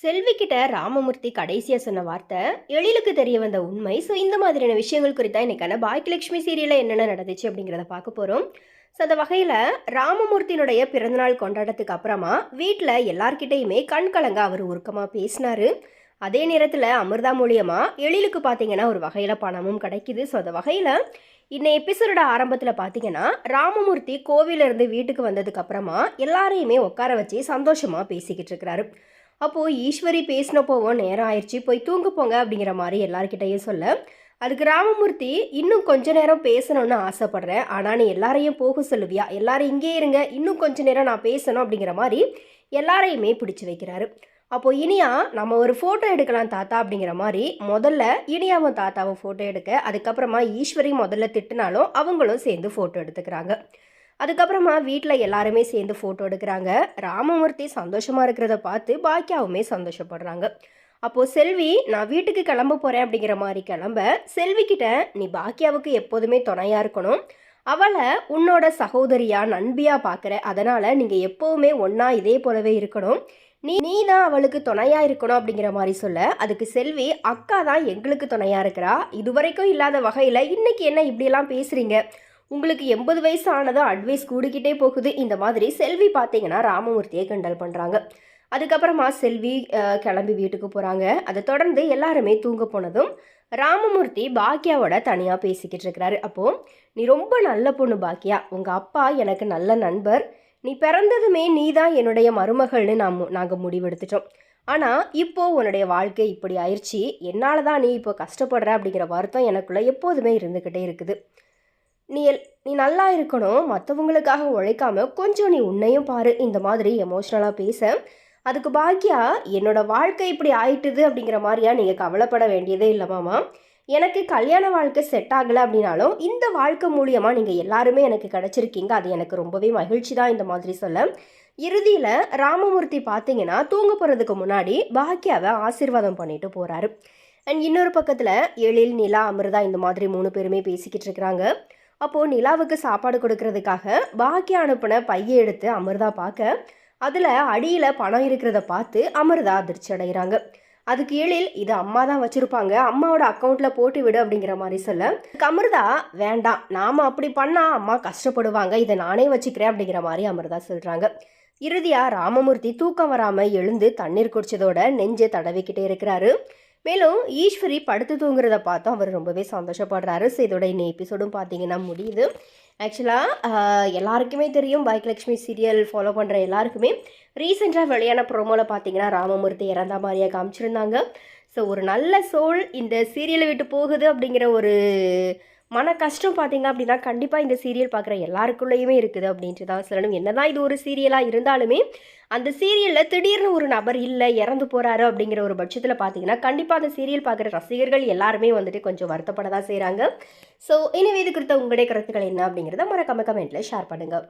செல்வி கிட்ட ராமமூர்த்தி கடைசியாக சொன்ன வார்த்தை எழிலுக்கு தெரிய வந்த உண்மை. ஸோ இந்த மாதிரியான விஷயங்கள் குறித்தா இன்றைக்கான பாக்கியலட்சுமி சீரியலில் என்னென்ன நடந்துச்சு அப்படிங்கிறத பார்க்க போகிறோம் ஸோ அந்த வகையில் ராமமூர்த்தியினுடைய பிறந்தநாள் கொண்டாட்டத்துக்கு அப்புறமா வீட்டில் எல்லார்கிட்டையுமே கண் கலங்க அவர் உருக்கமாக பேசினாரு. அதே நேரத்தில் அமிர்தா மூலியமாக எழிலுக்கு பார்த்தீங்கன்னா ஒரு வகையில் பணமும் கிடைக்குது. ஸோ அந்த வகையில் இன்னை எபிசோட ஆரம்பத்தில் பார்த்தீங்கன்னா ராமமூர்த்தி கோவிலிருந்து வீட்டுக்கு வந்ததுக்கு அப்புறமா எல்லாரையுமே உட்கார வச்சு சந்தோஷமாக பேசிக்கிட்டு இருக்கிறாரு. அப்போது ஈஸ்வரி பேசினப்போவும் நேரம் ஆயிடுச்சு. போய் தூங்க போங்க அப்படிங்கிற மாதிரி எல்லாருக்கிட்டையும் சொல்ல. அதுக்கு ராமமூர்த்தி இன்னும் கொஞ்ச நேரம் பேசணும்னு ஆசைப்பட்றேன். ஆனால் நீ எல்லாரையும் போக சொல்லுவியா? எல்லாரும் இங்கே இருங்க. இன்னும் கொஞ்ச நேரம் நான் பேசணும் அப்படிங்கிற மாதிரி எல்லாரையுமே பிடிச்சி வைக்கிறாரு. அப்போ இனியா நம்ம ஒரு ஃபோட்டோ எடுக்கலாம் தாத்தா அப்படிங்கிற மாதிரி முதல்ல இனியாவும் தாத்தாவும் ஃபோட்டோ எடுக்க அதுக்கப்புறமா ஈஸ்வரி முதல்ல திட்டினாலும் அவங்களும் சேர்ந்து ஃபோட்டோ எடுத்துக்கிறாங்க. அதுக்கப்புறமா வீட்டில் எல்லாருமே சேர்ந்து ஃபோட்டோ எடுக்கிறாங்க. ராமமூர்த்தி சந்தோஷமாக இருக்கிறத பார்த்து பாக்கியாவுமே சந்தோஷப்படுறாங்க. அப்போது செல்வி நான் வீட்டுக்கு கிளம்ப போகிறேன் அப்படிங்கிற மாதிரி கிளம்ப செல்விக்கிட்ட நீ பாக்கியாவுக்கு எப்போதுமே துணையாக இருக்கணும். அவளை உன்னோட சகோதரியா நண்பியா பார்க்குற அதனால் நீங்கள் எப்போவுமே ஒன்றா இதே போலவே இருக்கணும். நீ நீ தான் அவளுக்கு துணையாக இருக்கணும் அப்படிங்கிற மாதிரி சொல்ல அதுக்கு செல்வி அக்கா தான் எங்களுக்கு துணையாக இருக்கிறா. இதுவரைக்கும் இல்லாத வகையில் இன்னைக்கு என்ன இப்படியெல்லாம் பேசுகிறீங்க உங்களுக்கு எண்பது வயசு ஆனதும் அட்வைஸ் கூடிக்கிட்டே போகுது. இந்த மாதிரி செல்வி பார்த்தீங்கன்னா ராமமூர்த்தியை கிண்டல் பண்ணுறாங்க அதுக்கப்புறமா செல்வி கிளம்பி வீட்டுக்கு போகிறாங்க அதை தொடர்ந்து எல்லாருமே தூங்க போனதும் ராமமூர்த்தி பாக்கியாவோட தனியாக பேசிக்கிட்டு இருக்கிறாரு. அப்போது நீ ரொம்ப நல்ல பொண்ணு பாக்கியா உங்கள் அப்பா எனக்கு நல்ல நண்பர். நீ பிறந்ததுமே நீ தான் என்னுடைய மருமகள்னு நாம் நாங்கள் முடிவெடுத்துட்டோம். ஆனால் இப்போது உன்னுடைய வாழ்க்கை இப்படி ஆயிடுச்சு என்னால் தான் நீ இப்போ கஷ்டப்படுற அப்படிங்கிற வருத்தம் எனக்குள்ளே எப்போதுமே இருந்துக்கிட்டே இருக்குது. நீ எல் நீ நல்லா இருக்கணும். மற்றவங்களுக்காக உழைக்காம கொஞ்சம் நீ உன்னையும் பாரு. இந்த மாதிரி எமோஷ்னலாக பேச. அதுக்கு பாக்கியா என்னோட வாழ்க்கை இப்படி ஆயிட்டுது அப்படிங்கிற மாதிரியா நீங்கள் கவலைப்பட வேண்டியதே இல்லை மாமா. எனக்கு கல்யாண வாழ்க்கை செட் ஆகலை அப்படின்னாலும் இந்த வாழ்க்கை மூலியமாக நீங்கள் எல்லாருமே எனக்கு கிடச்சிருக்கீங்க. அது எனக்கு ரொம்பவே மகிழ்ச்சி தான் இந்த மாதிரி சொல்ல. இறுதியில் ராமமூர்த்தி பார்த்தீங்கன்னா தூங்க போகிறதுக்கு முன்னாடி பாக்கியாவை ஆசீர்வாதம் பண்ணிட்டு போகிறாரு அண்ட் இன்னொரு பக்கத்தில் எழில் நிலா அமிர்தா இந்த மாதிரி மூணு பேருமே பேசிக்கிட்டு இருக்கிறாங்க. அப்போது நிலாவுக்கு சாப்பாடு கொடுக்கறதுக்காக பாக்கியா அனுப்பின பையை எடுத்து அமிர்தா பார்க்க அதில் அடியில் பணம் இருக்கிறத பார்த்து அமிர்தா அதிர்ச்சி அடைகிறாங்க அதுக்கு எழில் இது அம்மா தான் வச்சுருப்பாங்க அம்மாவோட அக்கௌண்ட்டில் போட்டு விடு அப்படிங்கிற மாதிரி சொல்ல அமிர்தா வேண்டாம் நாம் அப்படி பண்ணால் அம்மா கஷ்டப்படுவாங்க இதை நானே வச்சுக்கிறேன் அப்படிங்கிற மாதிரி அமிர்தா சொல்கிறாங்க இறுதியாக ராமமூர்த்தி தூக்கம் வராமல் எழுந்து தண்ணீர் குடிச்சதோட நெஞ்சை தடவிக்கிட்டே இருக்கிறாரு. மேலும் ஈஸ்வரி படுத்து தூங்குறத பார்த்தோம் அவர் ரொம்பவே சந்தோஷப்படுறாரு. ஸோ இதோட இன்னும் எபிசோடும் பார்த்தீங்கன்னா முடியுது. ஆக்சுவலாக எல்லாருக்குமே தெரியும் பைக்லக்ஷ்மி சீரியல் ஃபாலோ பண்ணுற எல்லாருக்குமே. ரீசெண்டாக வெளியான ப்ரோமோவில் பார்த்தீங்கன்னா ராமமூர்த்தி இறந்த மாதிரியாக காமிச்சிருந்தாங்க. ஸோ ஒரு நல்ல சோல் இந்த சீரியலை விட்டு போகுது அப்படிங்கிற ஒரு மன கஷ்டம் பார்த்தீங்க அப்படின்னா கண்டிப்பாக இந்த சீரியல் பார்க்குற எல்லாருக்குள்ளேயுமே இருக்குது அப்படின்ட்டு தான் சொல்லணும். என்னதான் இது ஒரு சீரியலாக இருந்தாலுமே அந்த சீரியலில் திடீர்னு ஒரு நபர் இல்லை இறந்து போகிறாரு அப்படிங்கிற ஒரு பட்சத்தில் பார்த்தீங்கன்னா கண்டிப்பாக அந்த சீரியல் பார்க்குற ரசிகர்கள் எல்லாருமே வந்துட்டு கொஞ்சம் வருத்தப்பட தான் செய்கிறாங்க ஸோ எனவே இது குறித்த உங்களுடைய கருத்துக்கள் என்ன அப்படிங்கிறத மறக்காம கமெண்ட்டில் ஷேர் பண்ணுங்கள்